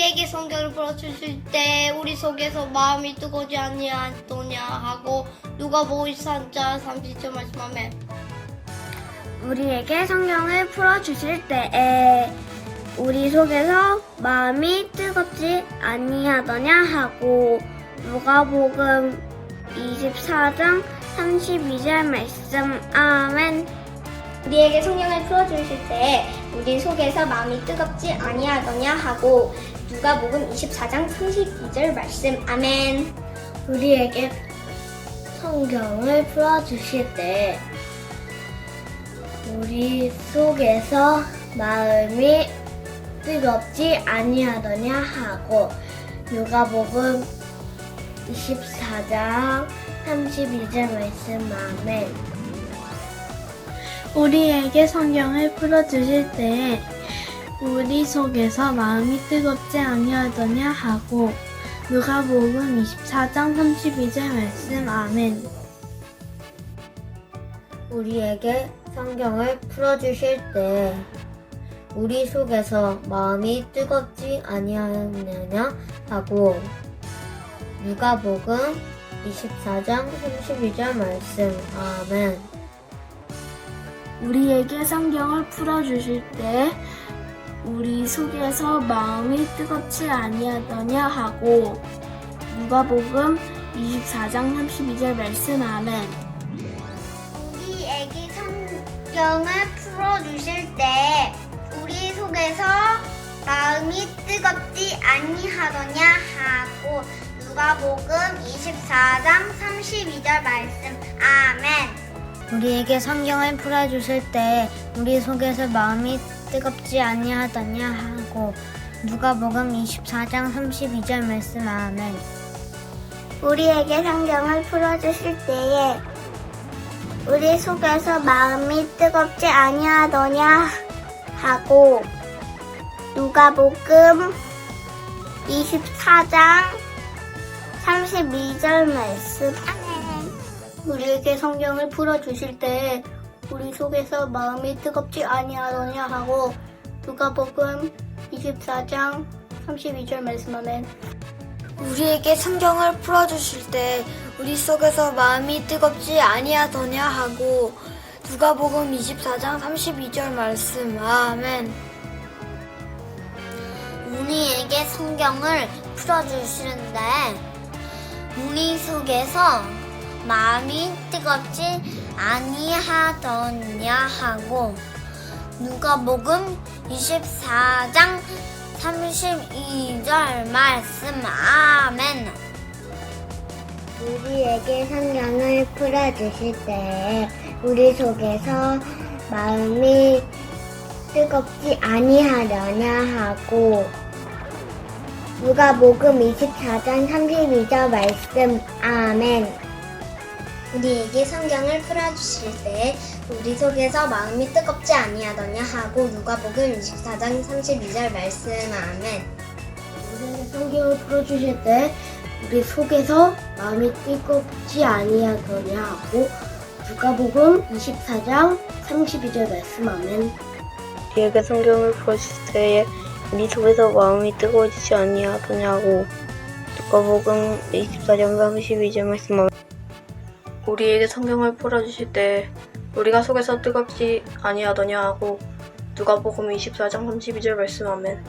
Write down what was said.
우리에게 성경을 풀어주실 때 우리 속에서 마음이 뜨거지 아니하더냐 하고 누가 보고 있산자 30절 말씀하면 우리에게 성경을 풀어주실 때에 우리 속에서 마음이 뜨겁지 아니하더냐 하고 누가복음 24장 32절 말씀 아멘. 우리에게 성경을 풀어주실 때 우리 속에서 마음이 뜨겁지 아니하더냐 하고 누가복음 24장 32절 말씀. 아멘. 우리에게 성경을 풀어주실 때 우리 속에서 마음이 뜨겁지 아니하더냐 하고 누가복음 24장 32절 말씀. 아멘. 우리에게 성경을 풀어주실 때에 우리 속에서 마음이 뜨겁지 아니하더냐 하고 누가복음 24장 32절 말씀 아멘. 우리에게 성경을 풀어주실 때 우리 속에서 마음이 뜨겁지 아니하느냐 하고 누가복음 24장 32절 말씀 아멘 우리에게 성경을 풀어주실 때 우리 속에서 마음이 뜨겁지 아니하더냐 하고 누가복음 24장 32절 말씀 아멘. 우리에게 성경을 풀어주실 때 우리 속에서 마음이 뜨겁지 아니하더냐 하고 누가복음 24장 32절 말씀 아멘. 우리에게 성경을 풀어주실 때 우리 속에서 마음이 뜨겁지 아니하더냐 하고 누가복음 24장 32절 말씀 아멘. 우리에게 성경을 풀어주실 때에 우리 속에서 마음이 뜨겁지 아니하더냐 하고 누가복음 24장 32절 말씀. 우리에게 성경을 풀어주실 때 우리 속에서 마음이 뜨겁지 아니하더냐 하고 누가복음 24장 32절 말씀하면 우리에게 성경을 풀어주실 때 우리 속에서 마음이 뜨겁지 아니하더냐 하고 누가복음 24장 32절 말씀 아멘 우리에게 성경을 풀어주시는데 우리 속에서 마음이 뜨겁지 아니하더냐 하고 누가복음 24장 32절 말씀 아멘. 우리에게 성경을 풀어주실 때 우리 속에서 마음이 뜨겁지 아니하려냐 하고 누가복음 24장 32절 말씀 아멘 우리에게 성경을 풀어주실 때 우리 속에서 마음이 뜨겁지 아니하더냐 하고 누가복음 24장 32절 말씀 아멘 우리에게 성경을 풀어주실 때 우리 속에서 마음이 뜨겁지 아니하더냐 하고 누가복음 24장 32절 말씀 아멘 우리에게 성경을 풀어주실 때에 우리 속에서 마음이 뜨거워지지 아니하더냐고 누가복음 24장 32절 말씀하면 우리에게 성경을 풀어주실 때 우리가 속에서 뜨겁지 아니하더냐 하고 누가복음 24장 32절 말씀 아멘.